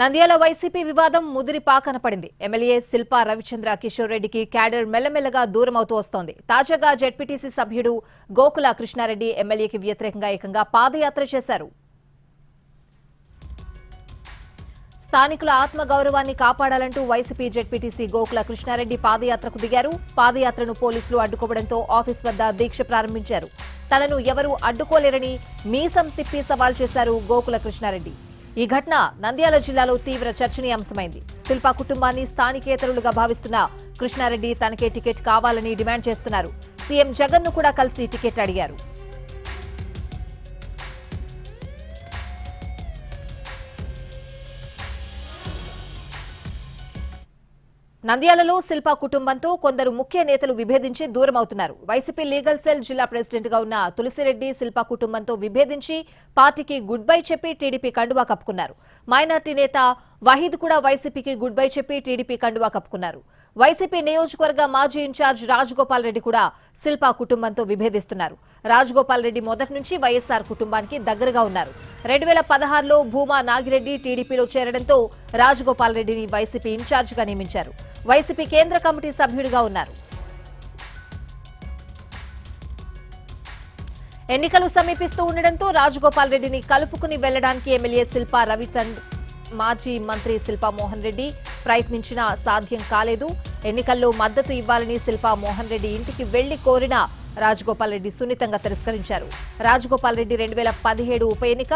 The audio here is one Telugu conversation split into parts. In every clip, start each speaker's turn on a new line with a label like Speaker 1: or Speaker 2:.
Speaker 1: నంద్యాల వైసీపీ వివాదం ముదిరి పాకన పడింది. ఎమ్మెల్యే శిల్పా రవిచంద్ర కిషోర్ రెడ్డికి క్యాడర్ మెల్లమెల్లగా దూరమవుతూ వస్తోంది. తాజాగా జెడ్పీటీసీ సభ్యుడు గోకుల కృష్ణారెడ్డి ఎమ్మెల్యేకి వ్యతిరేకంగా ఏకంగా పాదయాత్ర చేశారు. స్థానికుల ఆత్మగౌరవాన్ని కాపాడాలంటూ వైసీపీ జెడ్పీటీసీ గోకుల కృష్ణారెడ్డి పాదయాత్రకు దిగారు. పాదయాత్రను పోలీసులు అడ్డుకోవడంతో ఆఫీస్ వద్ద దీక్ష ప్రారంభించారు. తనను ఎవరూ అడ్డుకోలేరని మీసం తిప్పి సవాల్ చేశారు గోకుల కృష్ణారెడ్డి. ఈ ఘటన నంద్యాల జిల్లాలో తీవ్ర చర్చనీయాంశమైంది. శిల్పా కుటుంబాన్ని స్థానికేతరులుగా భావిస్తున్న కృష్ణారెడ్డి తనకే టికెట్ కావాలని డిమాండ్ చేస్తున్నారు. సీఎం జగన్ను కూడా కలిసి టికెట్ అడిగారు. నంద్యాలలో శిల్పా కుటుంబంతో కొందరు ముఖ్య నేతలు విభేదించి దూరమవుతున్నారు. వైసీపీ లీగల్ సెల్ జిల్లా ప్రెసిడెంట్గా ఉన్న తులసిరెడ్డి శిల్పా కుటుంబంతో విభేదించి పార్టీకి గుడ్ బై చెప్పి టీడీపీ కండువా కప్పుకున్నారు. మైనార్టీ నేత వహీద్ కూడా వైసీపీకి గుడ్ బై చెప్పి టీడీపీ కండువా కప్పుకున్నారు. వైసీపీ నియోజకవర్గ మాజీ ఇన్ఛార్జ్ రాజగోపాల్ రెడ్డి కూడా శిల్పా కుటుంబంతో విభేదిస్తున్నారు. రాజగోపాల్ రెడ్డి మొదటి నుంచి వైఎస్ఆర్ కుటుంబానికి దగ్గరగా ఉన్నారు. రెండు వేల పదహారులో భూమా నాగిరెడ్డి టీడీపీలో చేరడంతో రాజగోపాల్ రెడ్డిని వైసీపీ ఇన్ఛార్జిగా నియమించారు. వైసీపీ కేంద్ర కమిటీ సభ్యుడిగా ఉన్నారు. ఎన్నికలు సమీపిస్తూ ఉండడంతో రాజగోపాల్ రెడ్డిని కలుపుకుని వెళ్ళడానికి ఎమ్మెల్యే శిల్పా రవిచంద్ మాజీ మంత్రి శిల్పా మోహన్ రెడ్డి ప్రయత్నించినా సాధ్యం కాలేదు. ఎన్నికల్లో మద్దతు ఇవ్వాలని శిల్పా మోహన్ రెడ్డి ఇంటికి వెళ్ళి కోరినా రాజగోపాల్ రెడ్డి సున్నితంగా తిరస్కరించారు. రాజగోపాల్ రెడ్డి రెండు వేల పదిహేడు ఉప ఎన్నిక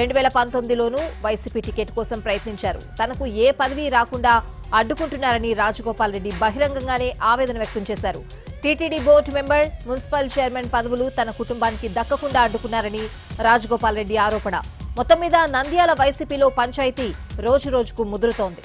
Speaker 1: రెండు వేల పంతొమ్మిదిలోనూ వైసీపీ టికెట్ కోసం ప్రయత్నించారు. తనకు ఏ పదవి రాకుండా అడ్డుకుంటున్నారని రాజగోపాల్ రెడ్డి బహిరంగంగానే ఆవేదన వ్యక్తం చేశారు. TTD board member municipal chairman పదవులు తన కుటుంబానికి దక్కకుండా అడ్డుకున్నారని రాజగోపాల్ రెడ్డి ఆరోపణ. మొత్తం మీద నంద్యాల వైసీపీలో పంచాయతీ రోజు రోజుకు ముదురుతోంది.